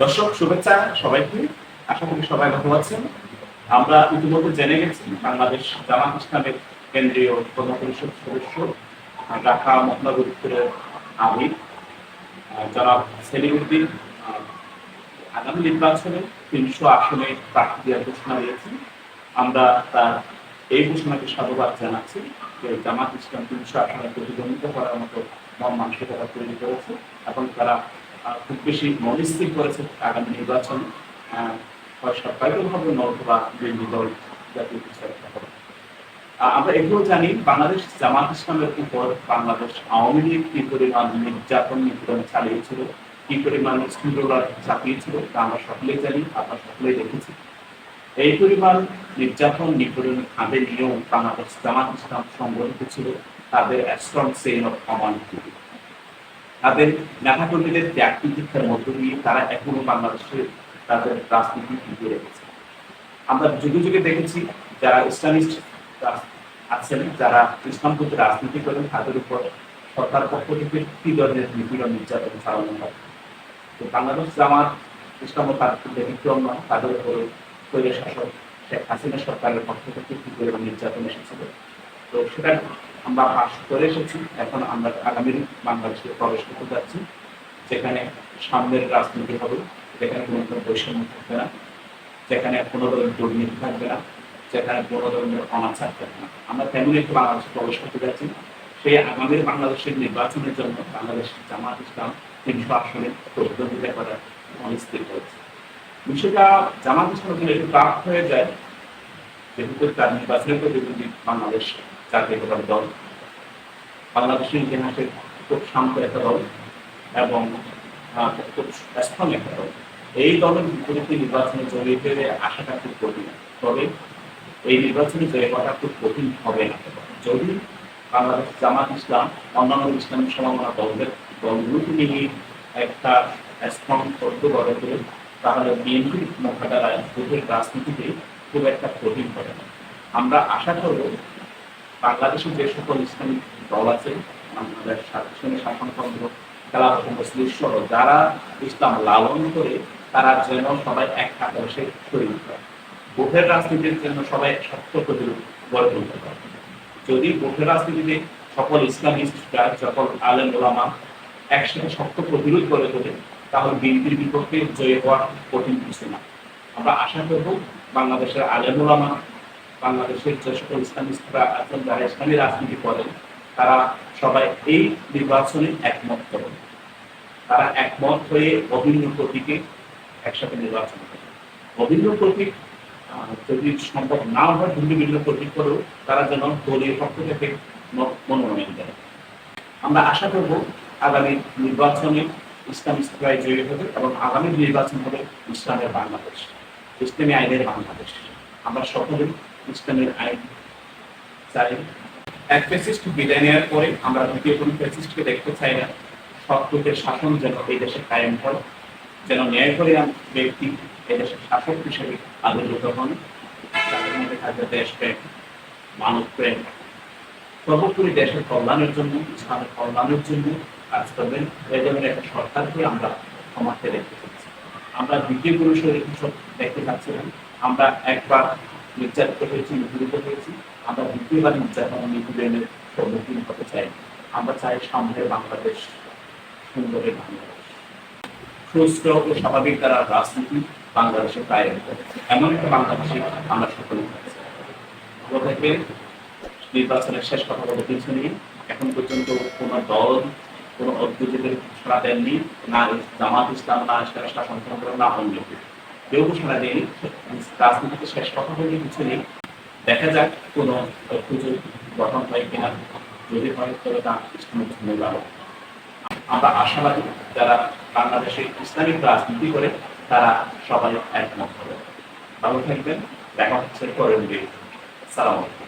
দর্শক, শুভেচ্ছা সবাইকে। আশা করি সবাই ভালো আছেন। আমরা ইতিমধ্যে জেনে গেছি, বাংলাদেশ জামাত ইসলামের কেন্দ্রীয় প্রধান পরিষদ সদস্য ঢাকা মহানগর উত্তরের আমির জনাব সেলিমুদ্দিন আগামী নির্বাচনে তিনশো আসনে প্রার্থী দেওয়ার ঘোষণা দিয়েছেন আমরা তার এই ঘোষণাকে সাধুবাদ জানাচ্ছি যে জামাত ইসলাম তিনশো আসনে প্রতিদ্বন্দ্বিতা করার মতো মন মানসিকতা তৈরি করেছে এবং তারা খুব বেশি মনস্থির করেছে আগামী নির্বাচন। হয় সরকারের নতুবা বিরোধী দল জাতীয় হবে আমরা এগুলো জানি, বাংলাদেশ জামাত ইসলামের উপর বাংলাদেশ আওয়ামী লীগ কি পরিমাণ নির্যাতন, নিপীড়ন চালিয়েছিল, কি পরিমাণ স্কুলরা চাপিয়েছিল, তা আমরা সকলেই জানি, আমরা সকলেই দেখেছি। এই পরিমাণ নির্যাতন, নিপীড়ন হাতে নিয়েও বাংলাদেশ জামাত ইসলাম সংগঠিত ছিল, তাদের স্ট্রং সেল অফ কমান্ড তাদের নেতাকর্মীদের ত্যাগ প্রতীক্ষার মধ্য দিয়ে তারা এখনও বাংলাদেশে তাদের রাজনীতি টিকিয়ে রেখেছে। আমরা যুগে যুগে দেখেছি যারা ইসলামিস্ট আছেন, যারা ইসলাম প্রতি রাজনীতি করেন, তাদের উপর সরকার পক্ষ থেকে কি ধরনের নিপীড়ন, নির্যাতন চালানো হয়। তো বাংলাদেশ জামাত ইসলাম ব্যতিক্রম নয়, তাদের উপরে শাসক শেখ হাসিনা সরকারের পক্ষ থেকে কি পরিমাণ নির্যাতন এসেছিল। তো সেটা আমরা পাশ করে এসেছি। এখন আমরা আগামী বাংলাদেশে প্রবেশ করতে যাচ্ছি, যেখানে সামনের রাজনীতি হবে, যেখানে কোনো ধরনের বৈষম্য থাকবে না, যেখানে কোনো ধরনের দুর্নীতি থাকবে না, যেখানে কোনো ধরনের অনাচার থাকবে না। আমরা তেমন একটি বাংলাদেশে প্রবেশ করতে যাচ্ছি। সেই আগামী বাংলাদেশের নির্বাচনের জন্য বাংলাদেশ জামাত ইসলাম তিনশো আসনে প্রতিদ্বন্দ্বিতা করার অনিস্থির করেছে বিষয়টা জামাত ইসলামের জন্য একটু টাফ হয়ে যায়, যেহেতু তার নির্বাচনের প্রতিদ্বন্দ্বী বাংলাদেশ। জাতীয়তাবাদী দল। বাংলাদেশের ইতিহাসের খুব শান্ত একটা দল এবং খুব স্ট্রং একটা দল। এই দলের বিপরীতে নির্বাচনে জড়িয়ে আশাটা খুব কঠিন। তবে এই নির্বাচনে জয় করা খুব কঠিন হবে না। যদি বাংলাদেশ জামাত ইসলাম, অন্যান্য ইসলামিক সমাগমা দলের দলগুলোকে নিয়ে একটা স্ট্রং তথ্য গড়ে তোলে, তাহলে বিএনপির মোকাবেলায় ভোটের রাজনীতিতে খুব একটা কঠিন হবে না। আমরা আশা করব বাংলাদেশের যে সকল ইসলামিক দল আছে বাংলাদেশ সঙ্গে শাসনতন্ত্র, খেলাফত মুসলিম যারা ইসলাম লালন করে, তারা যেন সবাই এক বসে তৈরি করে ভোটের রাজনীতির জন্য সবাই শক্ত প্রতিরোধ গড়ে তুলতে পারে। যদি ভোটের রাজনীতিতে সকল ইসলামিস্টরা সকল আলেম ওলামা একসাথে শক্ত প্রতিরোধ করে তোলে, তাহলে বিএনপির বিপক্ষে জয় হওয়া কঠিন কিছু না। আমরা আশা করব বাংলাদেশের আলেম ওলামা বাংলাদেশের যে সকল ইসলামিস্টরা আছেন যারা ইসলামী রাজনীতি করেন তারা সবাই এই নির্বাচনে একমত করেন তারা একমত হয়ে অভিন্ন প্রতীকে একসাথে নির্বাচন করে। অভিন্ন প্রতীক যদি সম্ভব না হয় ভিন্ন ভিন্ন প্রতীক করেও, তারা যেন দলীয় পক্ষ থেকে মনোনয়ন দেয়। আমরা আশা করব আগামী নির্বাচনে ইসলাম ইসলামায় জয়ী হবে এবং আগামী নির্বাচন হবে ইসলামের বাংলাদেশ, ইসলামী আইনের বাংলাদেশ। আমরা সকলেই ইসলামের আইন চাই। এক ফেসিস্ট বিদায় নেওয়ার পরে আমরা দ্বিতীয় কোনো ফেসিস্টকে দেখতে চাই না। সত্যের শাসন যেন এই দেশে কায়েম হয়, যেন ন্যায় করে ব্যক্তি এই দেশের শাসক হিসেবে আবির্ভূত হন। তাদের মধ্যে থাকবে দেশপ্রেম মানব প্রেম। সর্বোপরি দেশের কল্যাণের জন্য, ইসলামের কল্যাণের জন্য কাজ করবেন এই ধরনের একটা সরকারকে আমরা সমাজকে দেখতে পাচ্ছি আমরা দ্বিতীয় পুরুষের দেখতে চাচ্ছিলাম। আমরা একবার নির্যাতিত হয়েছি নিপীড়িত হয়েছি। আমরা দ্বিতীয়বার নির্যাতন নিপীড়নের সম্মুখীন হতে চাই। আমরা চাই সামনে বাংলাদেশ সুন্দরের বাংলাদেশ। সুস্থ ও স্বাভাবিক দ্বারা রাজনীতি বাংলাদেশে করে। এমন একটা বাংলাদেশে আমরা সকলে। ভালো থাকবেন। নির্বাচনের শেষ কথা বলে কিছু নেই। এখন পর্যন্ত কোন দল, কোন অদ্ভুতের ঘোষণা দেননি না জামাত ইসলাম, না সেরা শাসনতন্ত্র না অন্য ঘোষণা দেয়নি। রাজনীতিতে শেষ কথা বলে কিছু নেই। দেখা যাক কোনো অদ্ভুত গঠন হয় কিনা। যদি হয়, তবে তা ভালো আমরা আশাবাদী যারা বাংলাদেশে ইসলামিক রাজনীতি করে, তারা সবাই একমত হবে। ভালো থাকবেন। দেখা হচ্ছে পরের সালাম আলাইকুম।